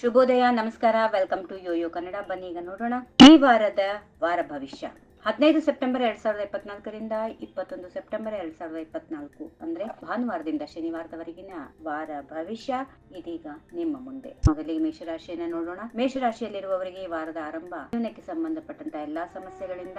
ಶುಭೋದಯ, ನಮಸ್ಕಾರ welcome to ಯೋ ಕನ್ನಡ ಬನ್ನಿ ಈಗ ನೋಡೋಣ. ಈ ವಾರದ ವಾರ ಭವಿಷ್ಯ. ಹದಿನೈದು ಸೆಪ್ಟೆಂಬರ್ ಎರಡ್ ಸಾವಿರದ ಇಪ್ಪತ್ನಾಲ್ಕರಿಂದ ಇಪ್ಪತ್ತೊಂದು ಸೆಪ್ಟೆಂಬರ್ ಎರಡ್ ಸಾವಿರದ ಇಪ್ಪತ್ನಾಲ್ಕು, ಅಂದ್ರೆ ಭಾನುವಾರದಿಂದ ಶನಿವಾರದವರೆಗಿನ ವಾರ ಭವಿಷ್ಯ. ಇದೀಗ ನಿಮ್ಮ ಮುಂದೆ. ಮೊದಲಿಗೆ ಮೇಷರಾಶಿಯನ್ನ ನೋಡೋಣ. ಮೇಷರಾಶಿಯಲ್ಲಿರುವವರಿಗೆ ಈ ವಾರದ ಆರಂಭ ಜೀವನಕ್ಕೆ ಸಂಬಂಧಪಟ್ಟಂತ ಎಲ್ಲಾ ಸಮಸ್ಯೆಗಳಿಂದ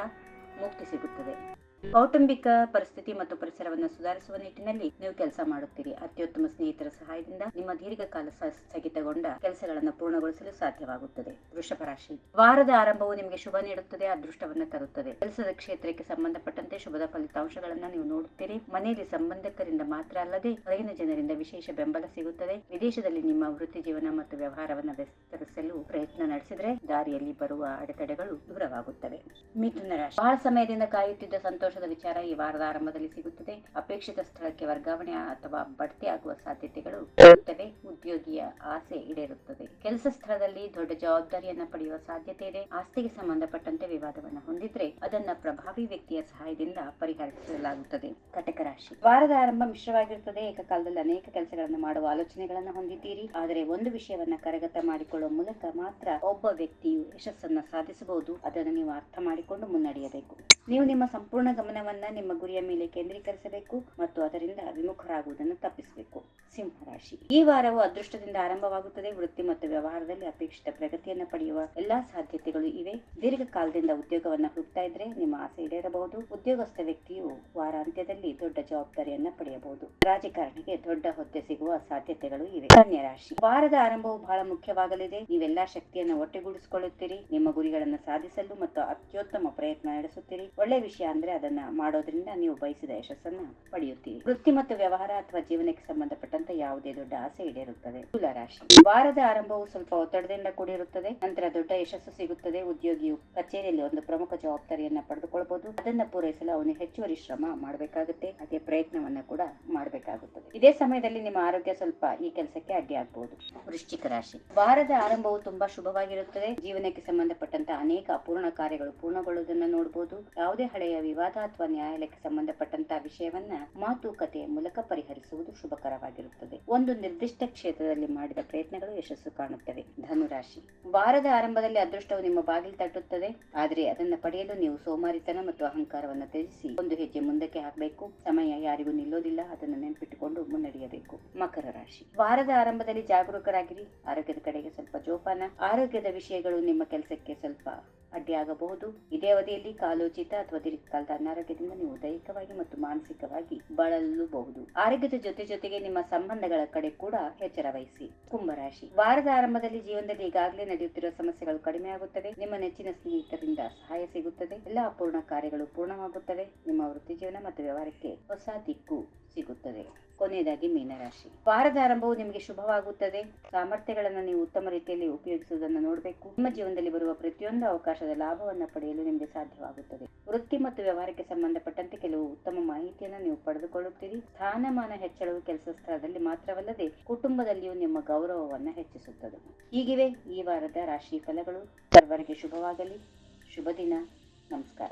ಮುಕ್ತಿ ಸಿಗುತ್ತದೆ. ಕೌಟುಂಬಿಕ ಪರಿಸ್ಥಿತಿ ಮತ್ತು ಪರಿಸರವನ್ನು ಸುಧಾರಿಸುವ ನಿಟ್ಟಿನಲ್ಲಿ ನೀವು ಕೆಲಸ ಮಾಡುತ್ತೀರಿ. ಅತ್ಯುತ್ತಮ ಸ್ನೇಹಿತರ ಸಹಾಯದಿಂದ ನಿಮ್ಮ ದೀರ್ಘಕಾಲ ಸ್ಥಗಿತಗೊಂಡ ಕೆಲಸಗಳನ್ನು ಪೂರ್ಣಗೊಳಿಸಲು ಸಾಧ್ಯವಾಗುತ್ತದೆ. ವೃಷಭ ರಾಶಿ. ವಾರದ ಆರಂಭವು ನಿಮಗೆ ಶುಭ ನೀಡುತ್ತದೆ, ಅದೃಷ್ಟವನ್ನು ತರುತ್ತದೆ. ಕೆಲಸದ ಕ್ಷೇತ್ರಕ್ಕೆ ಸಂಬಂಧಪಟ್ಟಂತೆ ಶುಭದ ಫಲಿತಾಂಶಗಳನ್ನು ನೀವು ನೋಡುತ್ತೀರಿ. ಮನೆಯಲ್ಲಿ ಸಂಬಂಧಿಕರಿಂದ ಮಾತ್ರ ಅಲ್ಲದೆ ಹೊರಗಿನ ಜನರಿಂದ ವಿಶೇಷ ಬೆಂಬಲ ಸಿಗುತ್ತದೆ. ವಿದೇಶದಲ್ಲಿ ನಿಮ್ಮ ವೃತ್ತಿ ಜೀವನ ಮತ್ತು ವ್ಯವಹಾರವನ್ನು ವಿಸ್ತರಿಸಲು ಪ್ರಯತ್ನ ನಡೆಸಿದರೆ ದಾರಿಯಲ್ಲಿ ಬರುವ ಅಡೆತಡೆಗಳು ದೂರವಾಗುತ್ತವೆ. ಮಿಥುನ ರಾಶಿ. ಬಹಳ ಸಮಯದಿಂದ ಕಾಯುತ್ತಿದ್ದ ಸಂತೋಷದ ವಿಚಾರ ಈ ವಾರದ ಆರಂಭದಲ್ಲಿ ಸಿಗುತ್ತದೆ. ಅಪೇಕ್ಷಿತ ಸ್ಥಳಕ್ಕೆ ವರ್ಗಾವಣೆ ಅಥವಾ ಬಡ್ತಿ ಆಗುವ ಸಾಧ್ಯತೆಗಳು ಇರುತ್ತವೆ. ಉದ್ಯೋಗಿಯ ಆಸೆ ಈಡೇರುತ್ತದೆ. ಕೆಲಸ ಸ್ಥಳದಲ್ಲಿ ದೊಡ್ಡ ಜವಾಬ್ದಾರಿಯನ್ನ ಪಡೆಯುವ ಸಾಧ್ಯತೆ ಇದೆ. ಆಸ್ತಿಗೆ ಸಂಬಂಧಪಟ್ಟಂತೆ ವಿವಾದವನ್ನು ಹೊಂದಿದ್ರೆ ಅದನ್ನ ಪ್ರಭಾವಿ ವ್ಯಕ್ತಿಯ ಸಹಾಯದಿಂದ ಪರಿಹರಿಸಲಾಗುತ್ತದೆ. ಕಟಕ ರಾಶಿ. ವಾರದ ಆರಂಭ ಮಿಶ್ರವಾಗಿರುತ್ತದೆ. ಏಕಕಾಲದಲ್ಲಿ ಅನೇಕ ಕೆಲಸಗಳನ್ನು ಮಾಡುವ ಆಲೋಚನೆಗಳನ್ನು ಹೊಂದಿದ್ದೀರಿ. ಆದರೆ ಒಂದು ವಿಷಯವನ್ನ ಕರಗತ ಮಾಡಿಕೊಳ್ಳುವ ಮೂಲಕ ಮಾತ್ರ ಒಬ್ಬ ವ್ಯಕ್ತಿಯು ಯಶಸ್ಸನ್ನ ಸಾಧಿಸಬಹುದು. ಅದನ್ನು ನೀವು ಅರ್ಥ ಮಾಡಿಕೊಂಡು ಮುನ್ನಡೆಯಬೇಕು. ನೀವು ನಿಮ್ಮ ಸಂಪೂರ್ಣ ಗಮನವನ್ನ ನಿಮ್ಮ ಗುರಿಯ ಮೇಲೆ ಕೇಂದ್ರೀಕರಿಸಬೇಕು ಮತ್ತು ಅದರಿಂದ ವಿಮುಖರಾಗುವುದನ್ನು ತಪ್ಪಿಸಬೇಕು. ಸಿಂಹರಾಶಿ. ಈ ವಾರವು ಅದೃಷ್ಟದಿಂದ ಆರಂಭವಾಗುತ್ತದೆ. ವೃತ್ತಿ ಮತ್ತು ವ್ಯವಹಾರದಲ್ಲಿ ಅಪೇಕ್ಷಿತ ಪ್ರಗತಿಯನ್ನು ಪಡೆಯುವ ಎಲ್ಲಾ ಸಾಧ್ಯತೆಗಳು ಇವೆ. ದೀರ್ಘಕಾಲದಿಂದ ಉದ್ಯೋಗವನ್ನು ಹುಡುಕ್ತಾ ಇದ್ರೆ ನಿಮ್ಮ ಆಸೆ ಈಡೇರಬಹುದು. ಉದ್ಯೋಗಸ್ಥ ವ್ಯಕ್ತಿಯು ವಾರಾಂತ್ಯದಲ್ಲಿ ದೊಡ್ಡ ಜವಾಬ್ದಾರಿಯನ್ನ ಪಡೆಯಬಹುದು. ರಾಜಕಾರಣಿಗೆ ದೊಡ್ಡ ಹೊದ್ದೆ ಸಿಗುವ ಸಾಧ್ಯತೆಗಳು ಇವೆ. ಕನ್ಯಾ ರಾಶಿ. ವಾರದ ಆರಂಭವು ಬಹಳ ಮುಖ್ಯವಾಗಲಿದೆ. ನೀವೆಲ್ಲಾ ಶಕ್ತಿಯನ್ನು ಒಟ್ಟುಗೂಡಿಸಿಕೊಳ್ಳುತ್ತೀರಿ. ನಿಮ್ಮ ಗುರಿಗಳನ್ನು ಸಾಧಿಸಲು ಮತ್ತು ಅತ್ಯುತ್ತಮ ಪ್ರಯತ್ನ ನಡೆಸುತ್ತೀರಿ. ಒಳ್ಳೆ ವಿಷಯ ಅಂದ್ರೆ ಅದನ್ನ ಮಾಡೋದ್ರಿಂದ ನೀವು ಬಯಸಿದ ಯಶಸ್ಸನ್ನ ಪಡೆಯುತ್ತೀರಿ. ವೃತ್ತಿ ಮತ್ತು ವ್ಯವಹಾರ ಅಥವಾ ಜೀವನಕ್ಕೆ ಸಂಬಂಧಪಟ್ಟಂತ ಯಾವುದೇ ದೊಡ್ಡ ಆಸೆ ಈಡೇರುತ್ತದೆ. ತುಲಾ ರಾಶಿ. ವಾರದ ಆರಂಭವು ಸ್ವಲ್ಪ ಒತ್ತಡದಿಂದ ಕೂಡಿರುತ್ತದೆ. ನಂತರ ದೊಡ್ಡ ಯಶಸ್ಸು ಸಿಗುತ್ತದೆ. ಉದ್ಯೋಗಿಯು ಕಚೇರಿಯಲ್ಲಿ ಒಂದು ಪ್ರಮುಖ ಜವಾಬ್ದಾರಿಯನ್ನ ಪಡೆದುಕೊಳ್ಳಬಹುದು ಅದನ್ನ ಪೂರೈಸಲು ಅವನು ಹೆಚ್ಚುವರಿ ಶ್ರಮ ಮಾಡಬೇಕಾಗುತ್ತೆ. ಹಾಗೆ ಪ್ರಯತ್ನವನ್ನ ಕೂಡ ಮಾಡಬೇಕಾಗುತ್ತದೆ. ಇದೇ ಸಮಯದಲ್ಲಿ ನಿಮ್ಮ ಆರೋಗ್ಯ ಸ್ವಲ್ಪ ಈ ಕೆಲಸಕ್ಕೆ ಅಡ್ಡಿ ಆಗಬಹುದು. ವೃಶ್ಚಿಕ ರಾಶಿ. ವಾರದ ಆರಂಭವು ತುಂಬಾ ಶುಭವಾಗಿರುತ್ತದೆ. ಜೀವನಕ್ಕೆ ಸಂಬಂಧಪಟ್ಟಂತ ಅನೇಕ ಅಪೂರ್ಣ ಕಾರ್ಯಗಳು ಪೂರ್ಣಗೊಳ್ಳುವುದನ್ನ ನೋಡಬಹುದು ಯಾವುದೇ ಹಳೆಯ ವಿವಾದ ಅಥವಾ ನ್ಯಾಯಾಲಯಕ್ಕೆ ಸಂಬಂಧಪಟ್ಟಂತಹ ವಿಷಯವನ್ನ ಮಾತುಕತೆಯ ಮೂಲಕ ಪರಿಹರಿಸುವುದು ಶುಭಕರವಾಗಿರುತ್ತದೆ. ಒಂದು ನಿರ್ದಿಷ್ಟ ಕ್ಷೇತ್ರದಲ್ಲಿ ಮಾಡಿದ ಪ್ರಯತ್ನಗಳು ಯಶಸ್ಸು ಕಾಣುತ್ತವೆ. ಧನುರಾಶಿ. ವಾರದ ಆರಂಭದಲ್ಲಿ ಅದೃಷ್ಟವು ನಿಮ್ಮ ಬಾಗಿಲು ತಟ್ಟುತ್ತದೆ. ಆದರೆ ಅದನ್ನು ಪಡೆಯಲು ನೀವು ಸೋಮಾರಿತನ ಮತ್ತು ಅಹಂಕಾರವನ್ನು ತ್ಯಜಿಸಿ ಒಂದು ಹೆಜ್ಜೆ ಮುಂದಕ್ಕೆ ಹಾಕಬೇಕು. ಸಮಯ ಯಾರಿಗೂ ನಿಲ್ಲೋದಿಲ್ಲ. ಅದನ್ನು ನೆನಪಿಟ್ಟುಕೊಂಡು ಮುನ್ನಡೆಯಬೇಕು. ಮಕರ ರಾಶಿ. ವಾರದ ಆರಂಭದಲ್ಲಿ ಜಾಗರೂಕರಾಗಿರಿ. ಆರೋಗ್ಯದ ಕಡೆಗೆ ಸ್ವಲ್ಪ ಜೋಪಾನ. ಆರೋಗ್ಯದ ವಿಷಯಗಳು ನಿಮ್ಮ ಕೆಲಸಕ್ಕೆ ಸ್ವಲ್ಪ ಅಡ್ಡಿಯಾಗಬಹುದು. ಇದೇ ಅವಧಿಯಲ್ಲಿ ಕಾಲೋಚಿತ ಅಥವಾ ದೀರ್ಘಕಾಲದ ಅನಾರೋಗ್ಯದಿಂದ ನೀವು ದೈಹಿಕವಾಗಿ ಮತ್ತು ಮಾನಸಿಕವಾಗಿ ಬಳಲಬಹುದು. ಆರೋಗ್ಯದ ಜೊತೆ ಜೊತೆಗೆ ನಿಮ್ಮ ಸಂಬಂಧಗಳ ಕಡೆ ಕೂಡ ಎಚ್ಚರ ವಹಿಸಿ. ಕುಂಭರಾಶಿ. ವಾರದ ಆರಂಭದಲ್ಲಿ ಜೀವನದಲ್ಲಿ ಈಗಾಗಲೇ ನಡೆಯುತ್ತಿರುವ ಸಮಸ್ಯೆಗಳು ಕಡಿಮೆಯಾಗುತ್ತವೆ ನಿಮ್ಮ ನೆಚ್ಚಿನ ಸ್ನೇಹಿತರಿಂದ ಸಹಾಯ ಸಿಗುತ್ತದೆ. ಎಲ್ಲಾ ಅಪೂರ್ಣ ಕಾರ್ಯಗಳು ಪೂರ್ಣವಾಗುತ್ತವೆ. ನಿಮ್ಮ ವೃತ್ತಿ ಜೀವನ ಮತ್ತು ವ್ಯವಹಾರಕ್ಕೆ ಹೊಸ ದಿಕ್ಕು ಸಿಗುತ್ತದೆ. ಕೊನೆಯದಾಗಿ ಮೀನರಾಶಿ. ವಾರದ ಆರಂಭವು ನಿಮಗೆ ಶುಭವಾಗುತ್ತದೆ. ಸಾಮರ್ಥ್ಯಗಳನ್ನು ನೀವು ಉತ್ತಮ ರೀತಿಯಲ್ಲಿ ಉಪಯೋಗಿಸುವುದನ್ನು ನೋಡಬೇಕು. ನಿಮ್ಮ ಜೀವನದಲ್ಲಿ ಬರುವ ಪ್ರತಿಯೊಂದು ಅವಕಾಶದ ಲಾಭವನ್ನು ಪಡೆಯಲು ನಿಮಗೆ ಸಾಧ್ಯವಾಗುತ್ತದೆ. ವೃತ್ತಿ ಮತ್ತು ವ್ಯವಹಾರಕ್ಕೆ ಸಂಬಂಧಪಟ್ಟಂತೆ ಕೆಲವು ಉತ್ತಮ ಮಾಹಿತಿಯನ್ನು ನೀವು ಪಡೆದುಕೊಳ್ಳುತ್ತೀರಿ. ಸ್ಥಾನಮಾನ ಹೆಚ್ಚಳವು ಕೆಲಸ ಸ್ಥಳದಲ್ಲಿ ಮಾತ್ರವಲ್ಲದೆ ಕುಟುಂಬದಲ್ಲಿಯೂ ನಿಮ್ಮ ಗೌರವವನ್ನು ಹೆಚ್ಚಿಸುತ್ತದೆ. ಹೀಗಿವೆ ಈ ವಾರದ ರಾಶಿ ಫಲಗಳು. ಸರ್ವರಿಗೆ ಶುಭವಾಗಲಿ. ಶುಭ ದಿನ ನಮಸ್ಕಾರ.